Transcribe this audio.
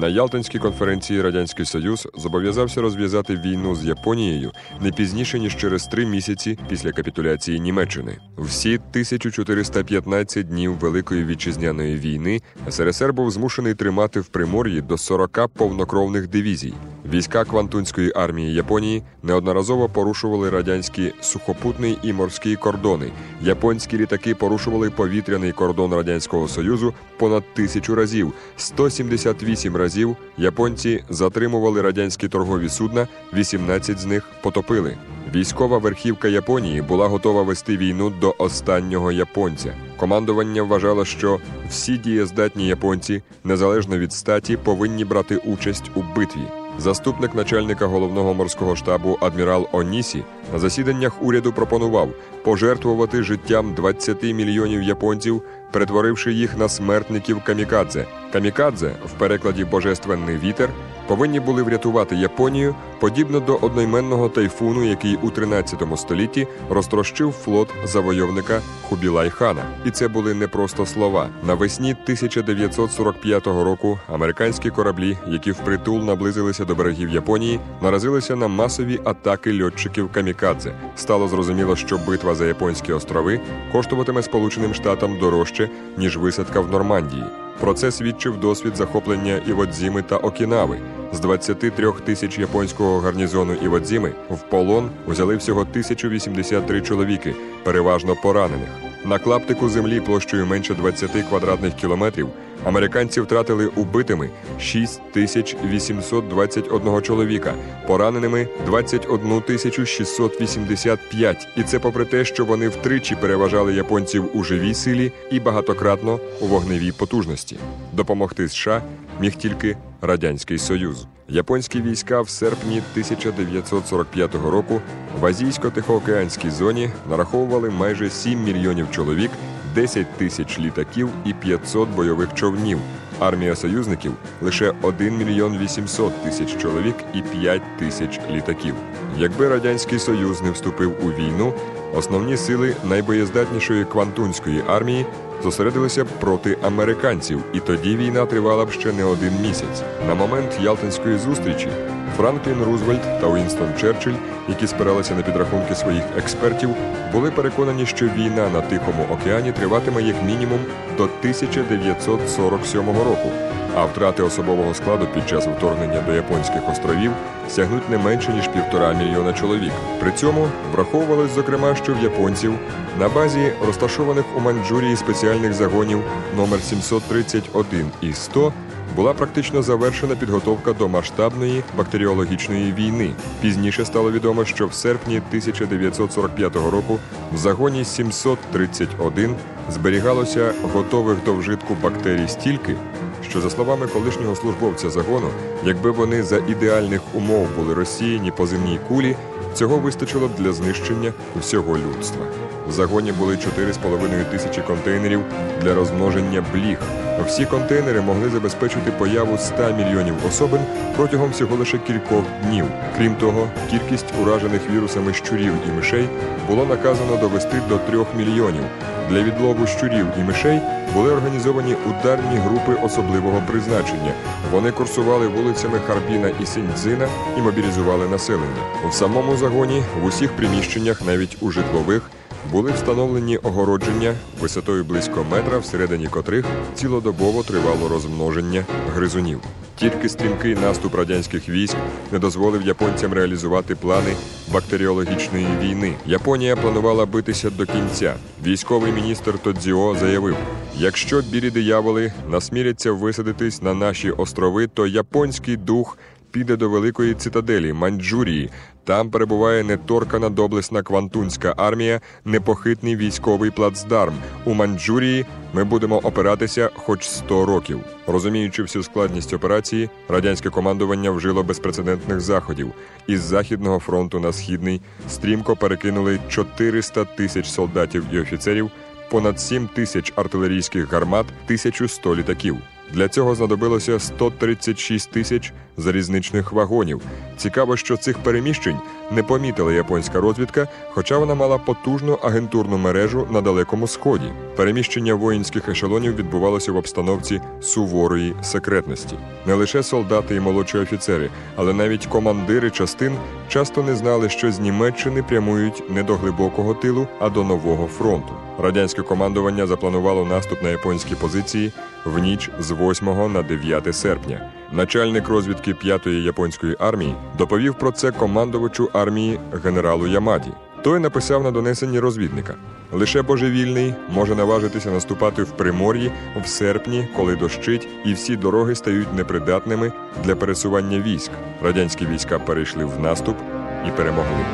На Ялтинській конференції Радянський Союз зобов'язався розв'язати війну з Японією не пізніше ніж через три місяці після капітуляції Німеччини. Всі 1415 днів Великої вітчизняної війни СРСР був змушений тримати в примор'ї до 40 повнокровних дивізій. Війська Квантунської армії Японії неодноразово порушували радянські сухопутний і морський кордони. Японські літаки порушували повітряний кордон радянського союзу понад тисячу разів. 178 разів японці затримували радянські торгові судна, 18 з них потопили. Військова верхівка Японії була готова вести війну до останнього японця. Командування вважало, що всі дієздатні японці, незалежно від статі, повинні брати участь у битві. Заступник начальника головного морського штабу адмірал Онісі на засіданнях уряду пропонував пожертвувати життям 20 мільйонів японців, перетворивши їх на смертників камікадзе. Камікадзе в перекладі Божественний вітер повинні були врятувати Японію подібно до одноіменного тайфуну, який у 13 столітті розтрощив флот завойовника Хубілай-хана. І це були не просто слова. Навесні 1945 року американські кораблі, які впритул наблизилися до берегів Японії, наразилися на масові атаки льотчиків камікадзе. Стало зрозуміло, що битва за японські острови коштуватиме Сполученим Штатам дорожче ніж висадка в Нормандії. Про це свідчив досвід захоплення Іводзіми та Окінави. З 23 тисяч японського гарнізону Іводзіми в полон взяли всього 1083 чоловіки, переважно поранених. На клаптику землі площею менше 20 квадратних кілометрів американці втратили убитими 6821 чоловіка, пораненими 21 685. І це попри те, що вони втричі переважали японців у живій силі і багатократно у вогневій потужності. Допомогти США міг тільки Радянський Союз. Японські війська в серпні 1945 року в азійсько-тихоокеанській зоні нараховували майже 7 мільйонів чоловік, 10 тисяч літаків і 500 бойових човнів. Армія союзників лише 1 мільйон 800 тисяч чоловік і 5 тисяч літаків. Якби радянський союз не вступив у війну, основні сили найбоєздатнішої квантунської армії зосередилися проти американців, і тоді війна тривала б ще не один місяць. На момент Ялтинської зустрічі Франклін Рузвельт та Уінстон Черчилль, які спиралися на підрахунки своїх експертів, були переконані, що війна на Тихому океані триватиме як мінімум до 1947 року. А втрати особового складу під час вторгнення до японських островів сягнуть не менше ніж півтора мільйона чоловік. При цьому враховувалось, зокрема, що в японців на базі розташованих у Маньчжурії спеціальних загонів номер 731 і 100 була практично завершена підготовка до масштабної бактеріологічної війни. Пізніше стало відомо, що в серпні 1945 року в загоні 731 зберігалося готових до вжитку бактерій стільки, що, за словами колишнього службовця загону, якби вони за ідеальних умов були розсіяні по земній кулі, цього вистачило б для знищення всього людства. В загоні були 4,5 тисячі контейнерів для розмноження бліг. Всі контейнери могли забезпечити появу 100 мільйонів особин протягом всього лише кількох днів. Крім того, кількість уражених вірусами щурів і мишей було наказано довести до 3 мільйонів. Для відлову щурів і мишей були організовані ударні групи особливого призначення. Вони курсували вулицями Харбіна і Сіньцзина і мобілізували населення. У самому загоні в усіх приміщеннях, навіть у житлових, були встановлені огородження висотою близько метра, всередині котрих цілодобово тривало розмноження гризунів. Тільки стрімкий наступ радянських військ не дозволив японцям реалізувати плани бактеріологічної війни. Японія планувала битися до кінця. Військовий міністр Тодзіо заявив: якщо білі дияволи насміляться висадитись на наші острови, то японський дух піде до великої цитаделі Маньчжурії. Там перебуває неторкана доблесна квантунська армія, непохитний військовий плацдарм. У Маньчжурії ми будемо опиратися хоч 100 років. Розуміючи всю складність операції, радянське командування вжило безпрецедентних заходів. Із західного фронту на східний стрімко перекинули 400 тисяч солдатів і офіцерів, понад 7 тисяч артилерійських гармат, 1100 літаків. Для цього знадобилося 136 тисяч залізничних вагонів. Цікаво, що цих переміщень не помітила японська розвідка, хоча вона мала потужну агентурну мережу на далекому сході. Переміщення воїнських ешелонів відбувалося в обстановці суворої секретності. Не лише солдати і молодші офіцери, але навіть командири частин часто не знали, що з Німеччини прямують не до глибокого тилу, а до нового фронту. Радянське командування запланувало наступ на японські позиції в ніч з 8 на 9 серпня. Начальник розвідки 5-ї японської армії доповів про це командувачу армії генералу Ямаді. Той написав на донесенні розвідника: лише божевільний може наважитися наступати в примор'ї в серпні, коли дощить, і всі дороги стають непридатними для пересування військ. Радянські війська перейшли в наступ і перемогли.